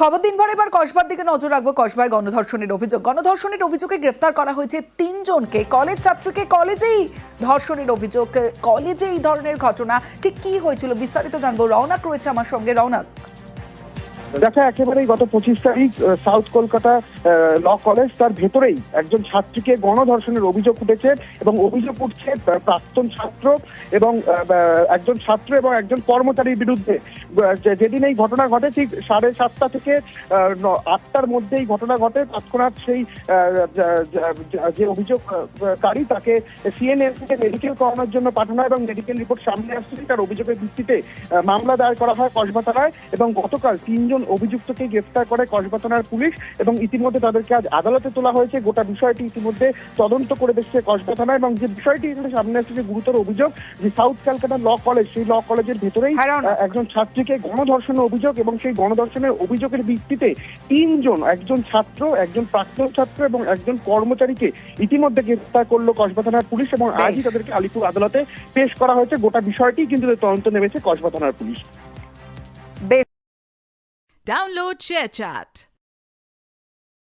খবর দিন ভর এবার কসবার দিকে নজর রাখব। কসবায় গণধর্ষণের অভিযোগ। গণধর্ষণের অভিযোগে গ্রেফতার করা হয়েছে তিনজনকে। কলেজ ছাত্রকে কলেজেই ধর্ষণের অভিযোগ, কলেজে এই ধরনের ঘটনা। ঠিক কি হয়েছিল বিস্তারিত জানব। রওনাক রয়েছে আমার সঙ্গে। রওনাক। দেখা একেবারেই গত পঁচিশ তারিখ সাউথ কলকাতা ল কলেজ তার ভেতরেই একজন ছাত্রীকে গণধর্ষণের অভিযোগ উঠেছে এবং অভিযোগ উঠছে প্রাক্তন ছাত্র এবং একজন ছাত্র এবং একজন কর্মচারীর বিরুদ্ধে। যেদিন এই ঘটনা ঘটে ঠিক সাড়ে সাতটা থেকে আটটার মধ্যে এই ঘটনা ঘটে। তৎক্ষণাৎ সেই যা- অভিযোগকারী তাকে সিএনএন থেকে মেডিকেল করানোর জন্য পাঠানো এবং মেডিকেল রিপোর্ট সামনে আসছে, তার অভিযোগের ভিত্তিতে মামলা দায়ের করা হয় কসবা থানায় এবং গতকাল তিনজন অভিযুক্তকে গ্রেফতার করে কসবা থানার পুলিশ এবং ইতিমধ্যে তাদেরকে আজ আদালতে তোলা হয়েছে। গোটা বিষয়টি ইতিমধ্যে তদন্ত করে দেখছে কসবা থানা এবং যে বিষয়টি এখানে সামনে আসছে যে গুরুতর অভিযোগ যে সাউথ ক্যালকাটা ল কলেজ সেই ল কলেজের ভেতরেই একজন ছাত্রীকে গণধর্ষণের অভিযোগ এবং সেই গণধর্ষণের অভিযোগের ভিত্তিতে তিনজন একজন ছাত্র একজন প্রাক্তন ছাত্র এবং একজন কর্মচারীকে ইতিমধ্যে গ্রেফতার করল কসবা থানার পুলিশ এবং আজই তাদেরকে আলিপুর আদালতে পেশ করা হয়েছে। গোটা বিষয়টি কিন্তু তদন্ত নেমেছে কসবা থানার পুলিশ। Download ShareChat.